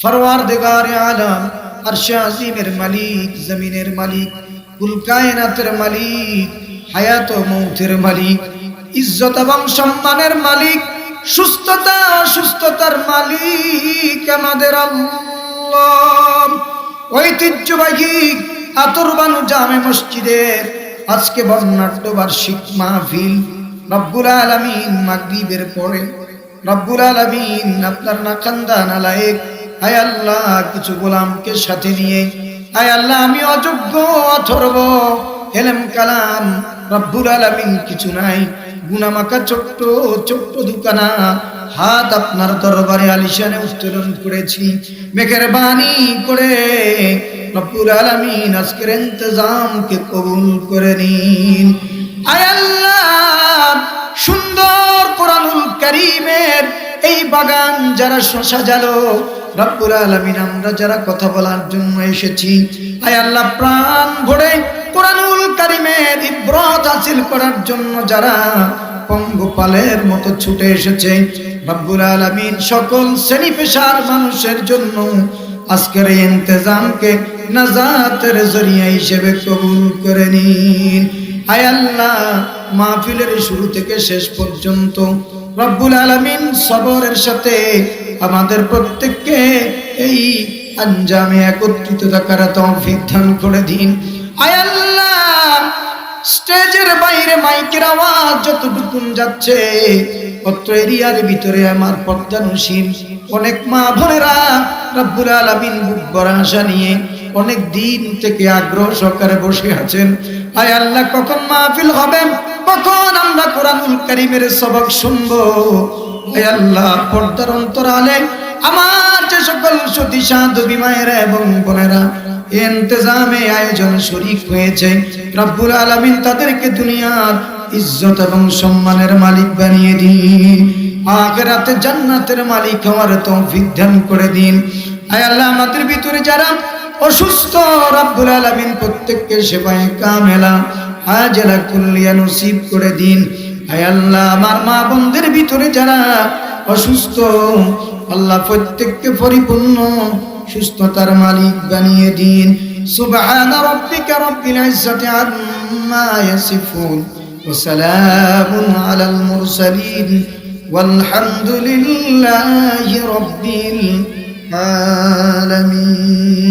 Forward দেগারে Alam, আরশে আজিমের মালিক, জমিনের মালিক কুল কায়নাতের মালিক, হায়াত ও মৌতের মালিক, ইজ্জত এবং সম্মানের মালিক, সুস্থতা অসুস্থতার মালিক আমাদের ঐতিহ্যবাহী আতরবানু জামে মসজিদের আজকে বর্ণাঢ্য বার্ষিক মাহফিল রব্বুল আলমিন মাগরিবের পরে। রব্বুল আলমিন আপনার নাকান্দা নালায়েক হায় আল্লাহ কিছু গোলামকে সাথে নিয়ে। হায় আল্লাহ, আমি অযোগ্য, অথর্ব, হেলেম কালাম, রব্বুল আলমিন কিছু নাই। গুনামাকা ছোট্ট ছোট্ট দুকানা, হাত আপনার দরবারে আলিশানে উত্তোলন করেছি। মেঘের বাণী করে রব্বুল আলমিন আজকের ইন্তজামকে কবুল করে নিন। আয় আল্লাহ, সুন্দর কোরআনুল করিমের এই বাগান যারা সাজালো রব্বুল আলমিন, আমরা যারা কথা বলার জন্য এসেছি, আয় আল্লাহ, প্রাণ ভরে কোরআনুল কারিমের ইব্রত হাসিল করার জন্য যারা পঙ্গপালের মতো ছুটে এসেছে, রব্বুল আলমিন, সকল শ্রেণি পেশার মানুষের জন্য আজকের এই ইন্তজামকে নাজাতের জরিয়া হিসেবে কবুল করে নিন। হায় আল্লাহ, মাহফিলের শুরু থেকে শেষ পর্যন্ত রব্বুল আলমিন, সবরের সাথে আমাদের প্রত্যেককে এই আঞ্জামে একত্রিত থাকার তৌফিক করে দিন। আল্লাহ, স্টেজের বাইরে মাইকের আওয়াজ যতটুকুন যাচ্ছে এরিয়ার ভিতরে আমার অনেক মা বোনেরা আলমিন নিয়ে অনেক দিন থেকে আগ্রহ সহকারে বসে আছেন। আয় আল্লাহ, কখন মাহফিল হবে? কখন আমরা কোরআনুল কারিমের সবক শুনব? আল্লাহ, পর্দার অন্তরালে আমার যে সকল সতী, সাধু, বিমায়েরা এবং বোনেরা ইন্তজামে আয়োজন শরিক হয়েছে, রব্বুল আলামিন তাদেরকে দুনিয়ার ইজ্জত এবং সম্মানের মালিক বানিয়ে দিন। আখেরাতে জান্নাতের মালিক হওয়ার তৌফিক দান করে দিন। আয় আল্লাহ, আমাদের ভিতরে যারা অসুস্থ, রব্বুল আলামিন প্রত্যেককে সেবায় কামেলা হাজেলা কুল্লিয়া নসিব করে দিন। আয় আল্লাহ আমার মা বোনদের ভিতরে যারা অসুস্থ আল্লাহ প্রত্যেককে পরিপূর্ণ সুস্থতার মালিক বানিয়ে দিন সুবহান রাব্বিকা রব্বিল ইজ্জাতি আম্মা ইয়াসিফুন وسلام على المرسلين والحمد لله رب العالمين